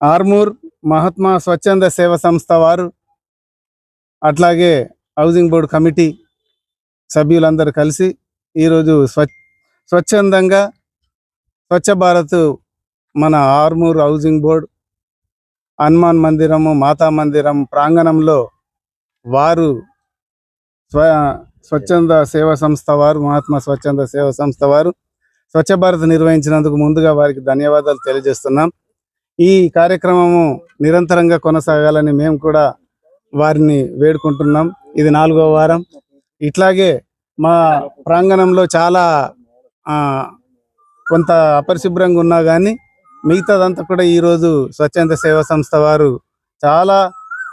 ఆర్మూర్ మహాత్మా స్వచ్ఛంద సేవ సంస్థ వారు అట్లాగే హౌసింగ్ బోర్డు కమిటీ సభ్యులందరూ కలిసి ఈరోజు స్వ స్వచ్ఛందంగా స్వచ్ఛ భారత్ మన ఆర్మూర్ హౌసింగ్ బోర్డ్ హనుమాన్ మందిరము మాతా మందిరం ప్రాంగణంలో వారు స్వ స్వచ్ఛంద సేవా సంస్థ వారు మహాత్మా స్వచ్ఛంద సేవా సంస్థ వారు స్వచ్ఛ భారత్ నిర్వహించినందుకు ముందుగా వారికి ధన్యవాదాలు తెలియజేస్తున్నాం. ఈ కార్యక్రమము నిరంతరంగా కొనసాగాలని మేము కూడా వారిని వేడుకుంటున్నాం. ఇది నాలుగో వారం. ఇట్లాగే మా ప్రాంగణంలో చాలా ఆ, కొంత అపరిశుభ్రంగా ఉన్నా కానీ మిగతాదంతా కూడా ఈరోజు స్వచ్ఛంద సేవా సంస్థ వారు చాలా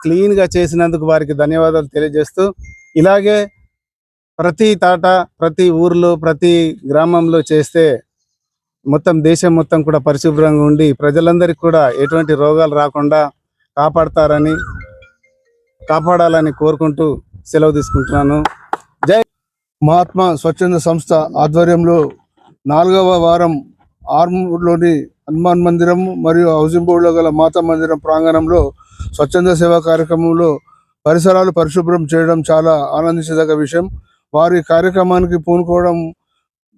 క్లీన్గా చేసినందుకు వారికి ధన్యవాదాలు తెలియజేస్తూ ఇలాగే ప్రతి తాట ప్రతి ఊర్లో ప్రతి గ్రామంలో చేస్తే మొత్తం దేశం మొత్తం కూడా పరిశుభ్రంగా ఉండి ప్రజలందరికీ కూడా ఎటువంటి రోగాలు రాకుండా కాపాడతారని కాపాడాలని కోరుకుంటూ సెలవు తీసుకుంటున్నాను. జై మహాత్మా స్వచ్ఛంద సంస్థ ఆధ్వర్యంలో నాలుగవ వారం ఆర్మూర్లోని హనుమాన్ మందిరం మరియు హౌసింగ్ బోర్డులో గల మాతా మందిరం ప్రాంగణంలో స్వచ్ఛంద సేవా కార్యక్రమంలో పరిసరాలు పరిశుభ్రం చేయడం చాలా ఆనందించదగ్గ విషయం. వారి కార్యక్రమానికి పూనుకోవడం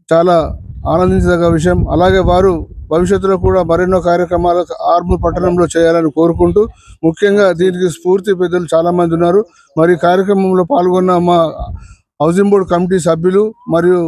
చాలా ఆనందించదగ్గ విషయం. అలాగే వారు భవిష్యత్తులో కూడా మరెన్నో కార్యక్రమాలు ఆర్మూర్ పట్టణంలో చేయాలని కోరుకుంటూ ముఖ్యంగా దీనికి స్ఫూర్తి పెద్దలు చాలామంది ఉన్నారు. మరి కార్యక్రమంలో పాల్గొన్న మా హౌసింగ్ బోర్డు కమిటీ సభ్యులు మరియు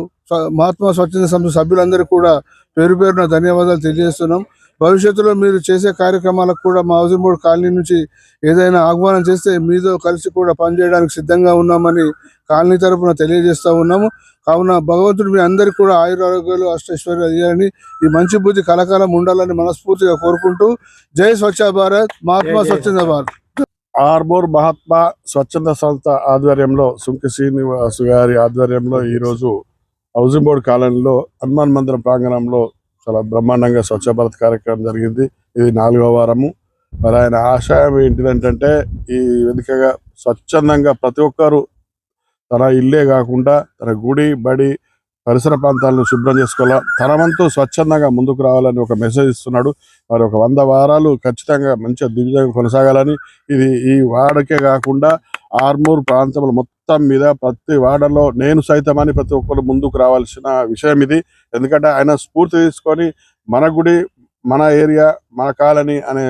మహాత్మా స్వచ్ఛంద సంస్థ సభ్యులందరికీ కూడా పేరు పేరున ధన్యవాదాలు తెలియజేస్తున్నాం. భవిష్యత్తులో మీరు చేసే కార్యక్రమాలకు కూడా మా హౌసింగ్ బోర్డు కాలనీ నుంచి ఏదైనా ఆహ్వానం చేస్తే మీతో కలిసి కూడా పనిచేయడానికి సిద్ధంగా ఉన్నామని కాలనీ తరపున తెలియజేస్తా ఉన్నాము. కావున భగవంతుడు మీ అందరికీ కూడా ఆయురారోగ్యాలు అష్టైశ్వర్యాలు ఇవ్వాలని ఈ మంచి బుద్ధి కలకాలం ఉండాలని మనస్ఫూర్తిగా కోరుకుంటూ జై స్వచ్ఛ భారత్ మహాత్మా స్వచ్ఛంద భారత్. ఆర్మూర్ మహాత్మా స్వచ్ఛంద సంస్థ ఆధ్వర్యంలో సుంకి శ్రీనివాస్ గారి ఆధ్వర్యంలో ఈరోజు హౌసింగ్ బోర్డు కాలనీలో హనుమాన్ మందిరం ప్రాంగణంలో చాలా బ్రహ్మాండంగా స్వచ్ఛ భారత్ కార్యక్రమం జరిగింది. ఇది నాలుగో వారము. మరి ఆయన ఆశయం ఏంటిదంటే ఈ వెనుకగా స్వచ్ఛందంగా ప్రతి ఒక్కరు తన ఇల్లే కాకుండా తన గుడి బడి పరిసర ప్రాంతాలను శుభ్రం చేసుకోవాలా తన వంతు స్వచ్ఛందంగా ముందుకు రావాలని ఒక మెసేజ్ ఇస్తున్నాడు. మరి ఒక వంద వారాలు ఖచ్చితంగా మంచిగా దిగ్విజయంగా కొనసాగాలని ఇది ఈ వాడకే కాకుండా ఆర్మూర్ ప్రాంతంలో మొత్తం మొత్తం మీద ప్రతి వాడలో నేను సైతం అని ప్రతి ఒక్కరు ముందుకు రావాల్సిన విషయం ఇది. ఎందుకంటే ఆయన స్ఫూర్తి తీసుకొని మన గుడి మన ఏరియా మన కాలనీ అనే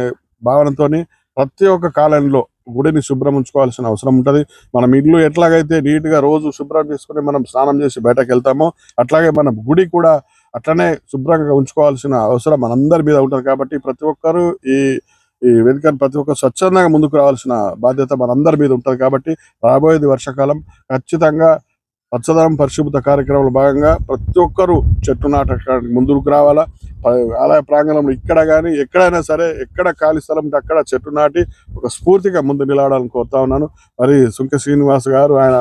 భావనతోని ప్రతి ఒక్క కాలనీలో గుడిని శుభ్రం ఉంచుకోవాల్సిన అవసరం ఉంటుంది. మనం ఇల్లు ఎట్లాగైతే నీట్గా రోజు శుభ్రం చేసుకుని మనం స్నానం చేసి బయటకు వెళ్తామో అట్లాగే మన గుడి కూడా అట్లనే శుభ్రంగా ఉంచుకోవాల్సిన అవసరం మనందరి మీద ఉంటుంది. కాబట్టి ప్రతి ఒక్కరు ఈ ఈ వేదికను ప్రతి ఒక్కరు స్వచ్ఛందంగా ముందుకు రావాల్సిన బాధ్యత మనందరి మీద ఉంటుంది కాబట్టి రాబోయేది వర్షాకాలం ఖచ్చితంగా పచ్చదనం పరిశుభ్రత కార్యక్రమంలో భాగంగా ప్రతి ఒక్కరూ చెట్టు నాటకానికి ముందుకు రావాలా. ఆలయ ప్రాంగణంలో ఇక్కడ కానీ ఎక్కడైనా సరే ఎక్కడ ఖాళీ స్థలం అక్కడ చెట్టు నాటి ఒక స్ఫూర్తిగా ముందు నిలవడాలని కోరుతా ఉన్నాను. మరి సుంక శ్రీనివాస్ గారు ఆయన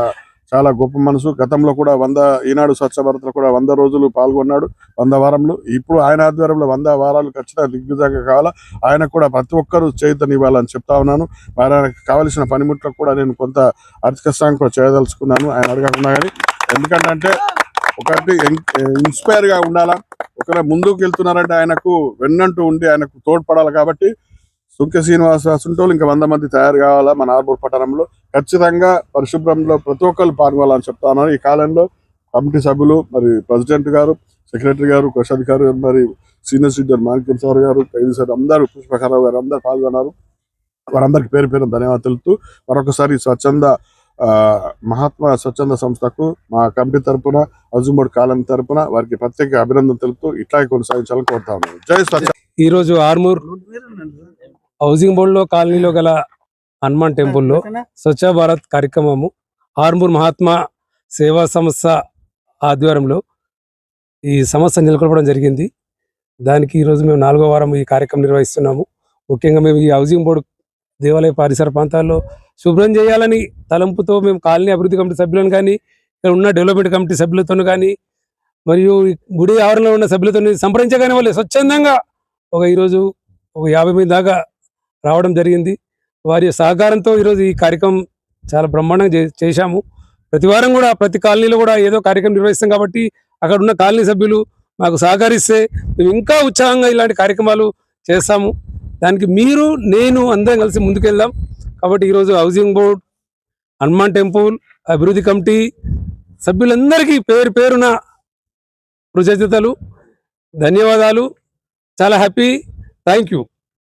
చాలా గొప్ప మనసు. గతంలో కూడా వంద ఈనాడు స్వచ్ఛ భారత్లో కూడా వంద రోజులు పాల్గొన్నాడు వంద వారంలో. ఇప్పుడు ఆయన ఆధ్వర్యంలో వంద వారాలు ఖచ్చితంగా దిగ్విజయంగా కావాలా? ఆయన కూడా ప్రతి ఒక్కరూ చేతనివ్వాలని చెప్తా ఉన్నాను. మరి ఆయనకు కావలసిన పనిముట్లకు కూడా నేను కొంత ఆర్థిక సాయం కూడా చేయదలుచుకున్నాను. ఆయన అడగకుండా కానీ ఎందుకంటే ఒకటి ఇన్స్పైర్గా ఉండాలా? ఒకవేళ ముందుకు వెళ్తున్నారంటే ఆయనకు వెన్నంటూ ఉండి ఆయనకు తోడ్పడాలి కాబట్టి సుంక శ్రీనివాస ఇంకా వంద మంది తయారు కావాలా మన ఆర్బూర్ పట్టణంలో? ఖచ్చితంగా పరిశుభ్రంలో ప్రతి ఒక్కరు పాల్గొనాలని చెప్తాను ఈ కాలంలో కమిటీ సభ్యులు మరి ప్రెసిడెంట్ గారు సెక్రటరీ గారు ప్రసాద్ గారు మరి సీనియర్ సిటిజన్ మాణిక్యం సార్ గారు ఖైదీ సార్ అందరూ పుష్పకరావు గారు అందరూ పాల్గొన్నారు. వారందరికీ పేరు పేరు ధన్యవాదాలు తెలుపుతూ మరొకసారి స్వచ్ఛంద ఆ, మహాత్మా స్వచ్ఛంద సంస్థకు మా కమిటీ తరపున అజుమోడ్ కాలం తరపున వారికి ప్రత్యేక అభినందన తెలుపుతూ ఇట్లాగే కొనసాగించాలని కోరుతా ఉన్నాను. జై స్వచ్ఛ ఈరోజు ఆర్మూర్ హౌసింగ్ బోర్డులో కాలనీలో గల హనుమాన్ టెంపుల్లో స్వచ్ఛ భారత్ కార్యక్రమము ఆర్మూర్ మహాత్మా సేవా సంస్థ ఆధ్వర్యంలో ఈ సంస్థ నెలకొల్పడం జరిగింది. దానికి ఈరోజు మేము నాలుగో వారం ఈ కార్యక్రమం నిర్వహిస్తున్నాము. ముఖ్యంగా మేము ఈ హౌసింగ్ బోర్డు దేవాలయ పరిసర ప్రాంతాల్లో శుభ్రం చేయాలని తలంపుతో మేము కాలనీ అభివృద్ధి కమిటీ సభ్యులను కానీ ఇక్కడ ఉన్న డెవలప్మెంట్ కమిటీ సభ్యులతో కానీ మరియు గుడి ఆవరణలో ఉన్న సభ్యులతో సంప్రదించగానే వాళ్ళు స్వచ్ఛందంగా ఒక ఈరోజు ఒక యాభై మంది దాకా రావడం జరిగింది. వారి సహకారంతో ఈరోజు ఈ కార్యక్రమం చాలా బ్రహ్మాండంగా చేశాము. ప్రతి వారం కూడా ప్రతి కాలనీలో కూడా ఏదో కార్యక్రమం నిర్వహిస్తాం కాబట్టి అక్కడ ఉన్న కాలనీ సభ్యులు మాకు సహకరిస్తే మేము ఇంకా ఉత్సాహంగా ఇలాంటి కార్యక్రమాలు చేస్తాము. దానికి మీరు నేను అందరం కలిసి ముందుకెళ్దాం. కాబట్టి ఈరోజు హౌసింగ్ బోర్డ్ హనుమాన్ టెంపుల్ అభివృద్ధి కమిటీ సభ్యులందరికీ పేరు పేరున కృతజ్ఞతలు ధన్యవాదాలు. చాలా హ్యాపీ. Thank you.